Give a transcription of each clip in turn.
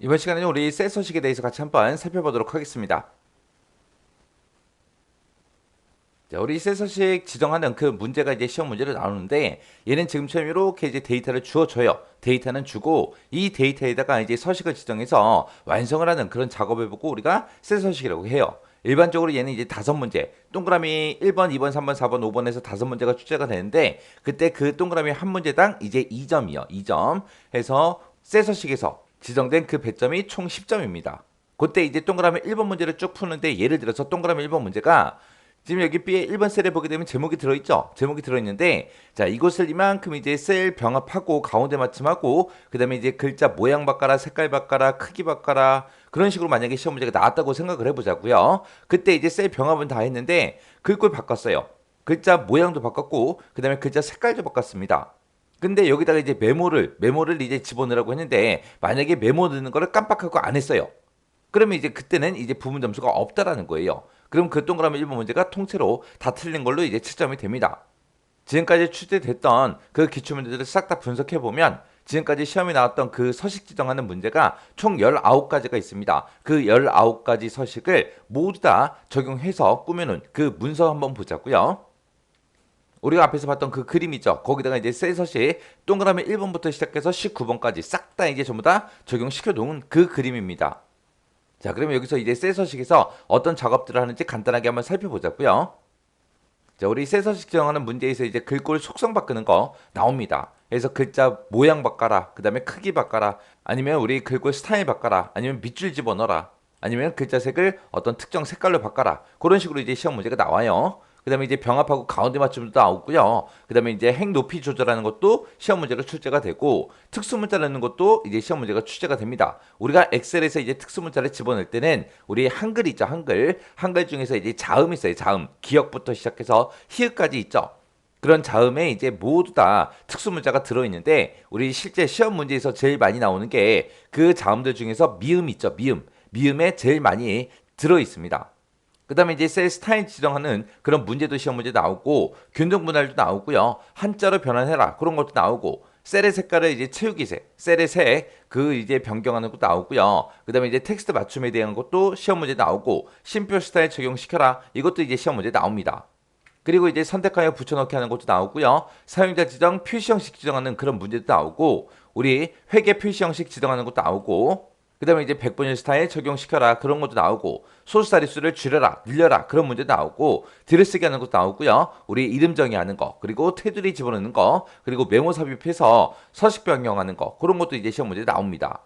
이번 시간에는 우리 셀 소식에 대해서 같이 한번 살펴보도록 하겠습니다. 자, 우리 셀 소식 지정하는 그 문제가 이제 시험 문제로 나오는데 얘는 지금처럼 이렇게 이제 데이터를 주어줘요. 데이터는 주고 이 데이터에다가 이제 서식을 지정해서 완성을 하는 그런 작업을 보고 우리가 셀 소식이라고 해요. 일반적으로 얘는 이제 다섯 문제, 동그라미 1번, 2번, 3번, 4번, 5번에서 다섯 문제가 출제가 되는데 그때 그 동그라미 한 문제당 이제 2점이요. 2점 해서 셀 서식에서 지정된 그 배점이 총 10점입니다. 그때 이제 동그라미 1번 문제를 쭉 푸는데 예를 들어서 동그라미 1번 문제가 지금 여기 B에 1번 셀에 보게 되면 제목이 들어있죠? 제목이 들어있는데 자 이곳을 이만큼 이제 셀 병합하고 가운데 맞춤하고 그 다음에 이제 글자 모양 바꿔라 색깔 바꿔라 크기 바꿔라 그런 식으로 만약에 시험 문제가 나왔다고 생각을 해보자고요. 그때 이제 셀 병합은 다 했는데 글꼴 바꿨어요. 글자 모양도 바꿨고 그 다음에 글자 색깔도 바꿨습니다. 근데 여기다가 이제 메모를 메모를 이제 집어넣으라고 했는데 만약에 메모 넣는 거를 깜빡하고 안 했어요. 그러면 이제 그때는 이제 부분 점수가 없다라는 거예요. 그럼 그 동그라미 1번 문제가 통째로 다 틀린 걸로 이제 채점이 됩니다. 지금까지 출제됐던 그 기출 문제들을 싹 다 분석해 보면 지금까지 시험에 나왔던 그 서식 지정하는 문제가 총 19가지가 있습니다. 그 19가지 서식을 모두 다 적용해서 꾸며놓은 그 문서 한번 보자고요. 우리가 앞에서 봤던 그 그림이죠. 거기다가 이제 셀 서식 동그라미 1번부터 시작해서 19번까지 싹 다 이제 전부 다 적용시켜 놓은 그 그림입니다. 자, 그러면 여기서 이제 셀 서식에서 어떤 작업들을 하는지 간단하게 한번 살펴보자고요. 자, 우리 셀 서식 정하는 문제에서 이제 글꼴 속성 바꾸는 거 나옵니다. 그래서 글자 모양 바꿔라, 그 다음에 크기 바꿔라, 아니면 우리 글꼴 스타일 바꿔라, 아니면 밑줄 집어넣어라, 아니면 글자 색을 어떤 특정 색깔로 바꿔라. 그런 식으로 이제 시험 문제가 나와요. 그 다음에 이제 병합하고 가운데 맞춤도 나오고요. 그 다음에 이제 행 높이 조절하는 것도 시험 문제로 출제가 되고 특수 문자 넣는 것도 이제 시험 문제가 출제가 됩니다. 우리가 엑셀에서 이제 특수 문자를 집어넣을 때는 우리 한글 있죠, 한글. 한글 중에서 이제 자음 있어요, 자음. 기역부터 시작해서 히읗까지 있죠. 그런 자음에 이제 모두 다 특수 문자가 들어 있는데 우리 실제 시험 문제에서 제일 많이 나오는 게 그 자음들 중에서 미음 있죠, 미음. 미음에 제일 많이 들어 있습니다. 그 다음에 이제 셀 스타일 지정하는 그런 문제도 시험 문제 나오고 균등 분할도 나오고요. 한자로 변환해라 그런 것도 나오고 셀의 색깔을 이제 채우기 색, 셀의 색 그 이제 변경하는 것도 나오고요. 그 다음에 이제 텍스트 맞춤에 대한 것도 시험 문제 나오고 심표 스타일 적용시켜라 이것도 이제 시험 문제 나옵니다. 그리고 이제 선택하여 붙여넣기 하는 것도 나오고요. 사용자 지정 표시 형식 지정하는 그런 문제도 나오고 우리 회계 표시 형식 지정하는 것도 나오고 그 다음에 이제 100번일 스타일 적용시켜라. 그런 것도 나오고 소수 자릿수를 줄여라 늘려라. 그런 문제도 나오고 들여쓰기 하는 것도 나오고요. 우리 이름 정의하는 거 그리고 테두리 집어넣는 거 그리고 메모 삽입해서 서식 변경하는 거 그런 것도 이제 시험 문제 나옵니다.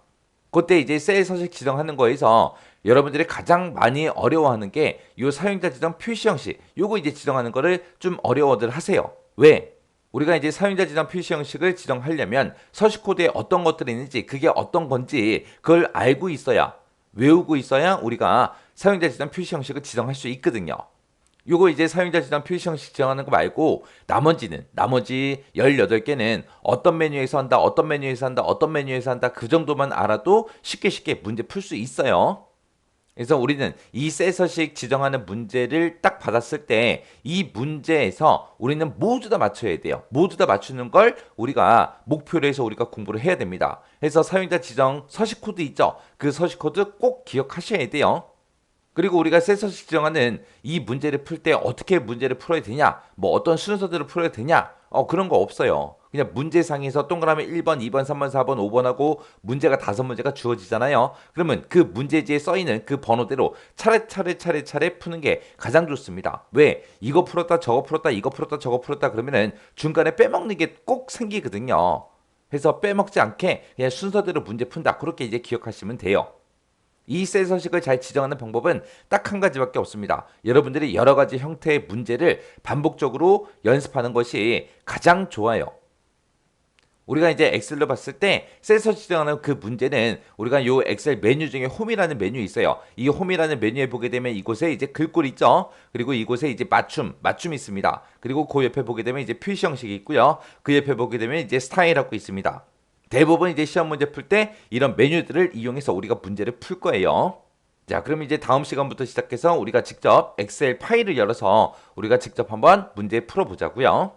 그때 이제 셀 서식 지정하는 거에서 여러분들이 가장 많이 어려워하는 게 이 사용자 지정 표시 형식 요거 이제 지정하는 거를 좀 어려워들 하세요. 왜? 우리가 이제 사용자 지정 표시 형식을 지정하려면 서식 코드에 어떤 것들이 있는지 그게 어떤 건지 그걸 알고 있어야 외우고 있어야 우리가 사용자 지정 표시 형식을 지정할 수 있거든요. 요거 이제 사용자 지정 표시 형식 지정하는 거 말고 나머지는 나머지 18개는 어떤 메뉴에서 한다 어떤 메뉴에서 한다 어떤 메뉴에서 한다 그 정도만 알아도 쉽게 쉽게 문제 풀 수 있어요. 그래서 우리는 이 셀서식 지정하는 문제를 딱 받았을 때 이 문제에서 우리는 모두 다 맞춰야 돼요. 모두 다 맞추는 걸 우리가 목표로 해서 우리가 공부를 해야 됩니다. 그래서 사용자 지정 서식 코드 있죠? 그 서식 코드 꼭 기억하셔야 돼요. 그리고 우리가 셀서식 지정하는 이 문제를 풀 때 어떻게 문제를 풀어야 되냐, 뭐 어떤 순서대로 풀어야 되냐, 어, 그런 거 없어요. 그냥 문제상에서 동그라미 1번, 2번, 3번, 4번, 5번하고 문제가 다섯 문제가 주어지잖아요. 그러면 그 문제지에 써 있는 그 번호대로 차례차례 차례차례 푸는 게 가장 좋습니다. 왜? 이거 풀었다, 저거 풀었다, 이거 풀었다, 저거 풀었다 그러면은 중간에 빼먹는 게 꼭 생기거든요. 그래서 빼먹지 않게 그냥 순서대로 문제 푼다. 그렇게 이제 기억하시면 돼요. 이셀 서식을 잘 지정하는 방법은 딱 한 가지밖에 없습니다. 여러분들이 여러 가지 형태의 문제를 반복적으로 연습하는 것이 가장 좋아요. 우리가 이제 엑셀로 봤을 때 셀서 지정하는 그 문제는 우리가 요 엑셀 메뉴 중에 홈이라는 메뉴 있어요. 이 홈이라는 메뉴에 보게 되면 이곳에 이제 글꼴 있죠. 그리고 이곳에 이제 맞춤, 맞춤 있습니다. 그리고 그 옆에 보게 되면 이제 표시 형식이 있고요. 그 옆에 보게 되면 이제 스타일하고 있습니다. 대부분 이제 시험 문제 풀 때 이런 메뉴들을 이용해서 우리가 문제를 풀 거예요. 자, 그럼 이제 다음 시간부터 시작해서 우리가 직접 엑셀 파일을 열어서 우리가 직접 한번 문제 풀어 보자고요.